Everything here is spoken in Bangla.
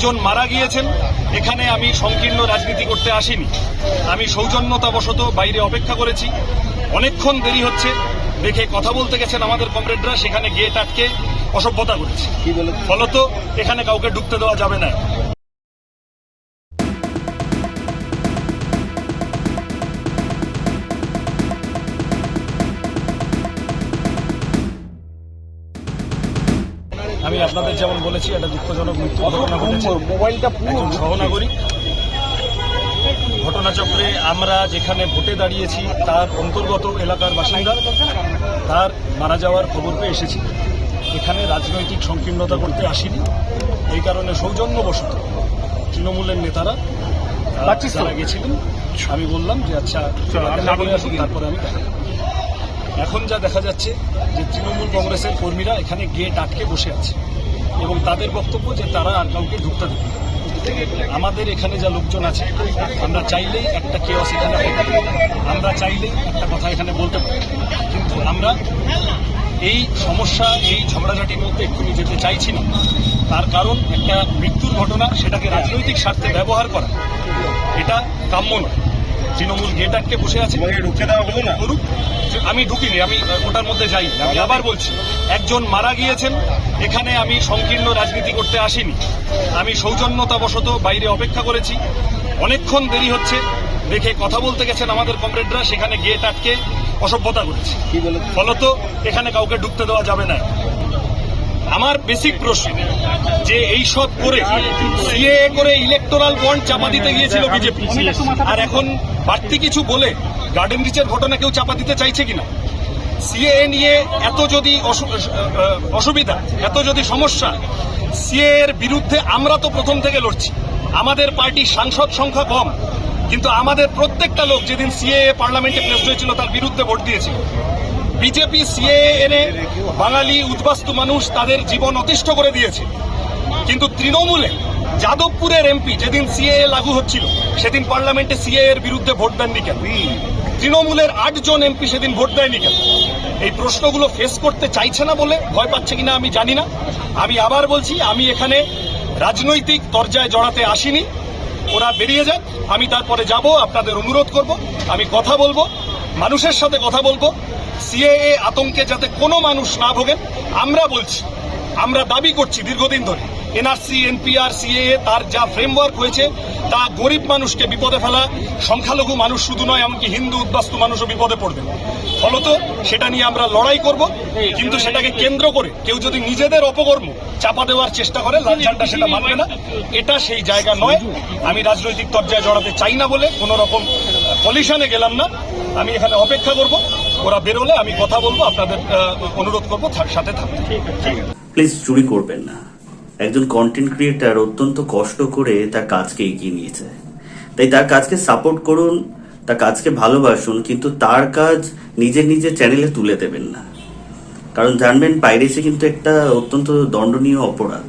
একজন মারা গিয়েছেন এখানে আমি সংকীর্ণ রাজনীতি করতে আসিনি। আমি সৌজন্যতাবশত বাইরে অপেক্ষা করেছি। অনেকক্ষণ দেরি হচ্ছে দেখে কথা বলতে গেছেন আমাদের কমরেডরা সেখানে গেট আটকে অসভ্যতা করেছে। ফলত এখানে কাউকে ঢুকতে দেওয়া যাবে না। আমি আপনাদের যেমন বলেছি একটা দুঃখজনক মৃত্যু ঘটনা ঘটেছে। একজন সহনাগরিক। ঘটনাচক্রে আমরা যেখানে ভোটে দাঁড়িয়েছি তার অন্তর্গত এলাকার বাসিন্দা তার মারা যাওয়ার খবর পেয়ে এসেছি। এখানে রাজনৈতিক সংকীর্ণতা করতে আসিনি। এই কারণে সৌজন্যবশত তৃণমূলের নেতারা যারা গেছিলেন আমি বললাম যে আচ্ছা দেখা তারপরে আমি দেখা। এখন যা দেখা যাচ্ছে যে তৃণমূল কংগ্রেসের কর্মীরা এখানে গেট আটকে বসে আছে এবং তাদের বক্তব্য যে তারা আর কাউকে ঢুকতে দেবে আমাদের এখানে যা লোকজন আছে, আমরা চাইলেই একটা কেওয়াস এখানে। আমরা চাইলেই একটা কথা এখানে বলতে পারি। কিন্তু আমরা এই সমস্যা, এই ঝগড়াঝাটির মধ্যে এক্ষুনি যেতে চাইছি না। তার কারণ একটা মৃত্যুর ঘটনা, সেটাকে রাজনৈতিক স্বার্থে ব্যবহার করা, এটা কাম্য নয়। তৃণমূল গেট আটকে বসে আছে। ঢুকতে দেওয়া হলো না? করুক আমি ঢুকিনি আমি ওটার মধ্যে যাই আমি আবার বলছি একজন মারা গিয়েছেন এখানে আমি সংকীর্ণ রাজনীতি করতে আসিনি। আমি সৌজন্যতাবশত বাইরে অপেক্ষা করেছি। অনেকক্ষণ দেরি হচ্ছে দেখে কথা বলতে গেছেন আমাদের কমরেডরা সেখানে গেট আটকে অসভ্যতা করেছে। ফলত এখানে কাউকে ঢুকতে দেওয়া যাবে না। আমার বেসিক প্রশ্ন, যে এই সব করে সিএ করে ইলেকটোরাল বন্ড চাপা দিতে গিয়েছিল বিজেপি আর এখন বাড়তি কিছু বলে গার্ডেন রিচের ঘটনা কেউ চাপা দিতে চাইছে কিনা? সিএ নিয়ে এত যদি অসুবিধা, এত যদি সমস্যা সিএ এর বিরুদ্ধে আমরা তো প্রথম থেকে লড়ছি। আমাদের পার্টির সাংসদ সংখ্যা কম, কিন্তু আমাদের প্রত্যেকটা লোক যেদিন সিএ পার্লামেন্টে প্লেস হয়েছিল তার বিরুদ্ধে ভোট দিয়েছিল। বিজেপি সিএ এনে বাঙালি উদ্বাস্তু মানুষ তাদের জীবন অতিষ্ঠ করে দিয়েছে। কিন্তু তৃণমূলে, যাদবপুরের এমপি, যেদিন সিএ লাগু হচ্ছিল, সেদিন পার্লামেন্টে সিএ এর বিরুদ্ধে ভোট দেননি কেন? তৃণমূলের আটজন এমপি সেদিন ভোট দেয়নি কেন? এই প্রশ্নগুলো ফেস করতে চাইছে না বলে ভয় পাচ্ছে কিনা আমি জানি না। আমি আবার বলছি, আমি এখানে রাজনৈতিক দরজায় জড়াতে আসিনি। ওরা বেরিয়ে যাক, আমি তারপরে যাব, আপনাদের অনুরোধ করব, আমি কথা বলব, মানুষের সাথে কথা বলব। সিএএ আতঙ্কে যাতে কোনো মানুষ না ভোগেন, আমরা বলছি, আমরা দাবি করছি দীর্ঘদিন ধরে, এনআরসি, এনপিআর, সিএএ তার যা ফ্রেমওয়ার্ক হয়েছে, তা গরিব মানুষকে বিপদে ফেলা, সংখ্যালঘু মানুষ শুধু নয়, এমনকি হিন্দু উদ্বাস্তু মানুষও বিপদে পড়বে। ফলত সেটা নিয়ে আমরা লড়াই করব, কিন্তু সেটাকে কেন্দ্র করে কেউ যদি নিজেদের অপকর্ম চাপা দেওয়ার চেষ্টা করে ঝান্ডা সেটা মানবে না। এটা সেই জায়গা নয়। আমি রাজনৈতিক তর্জায় জড়াতে চাই না বলে কোনো রকম পলিশনে গেলাম না। আমি এখানে অপেক্ষা করব। ওরা বেরোলে আমি কথা বলব আপনাদের অনুরোধ করব সাথে থাকতে। প্লিজ চুরি করবেন না। একজন কন্টেন্ট ক্রিয়েটার অত্যন্ত কষ্ট করে তার কাজকে এগিয়ে নিয়েছে। তাই তার কাজকে সাপোর্ট করুন তার কাজকে ভালোবাসুন কিন্তু তার কাজ নিজের নিজের চ্যানেলে তুলে দেবেন না। কারণ জানবেন পাইরেসি কিন্তু একটা অত্যন্ত দণ্ডনীয় অপরাধ।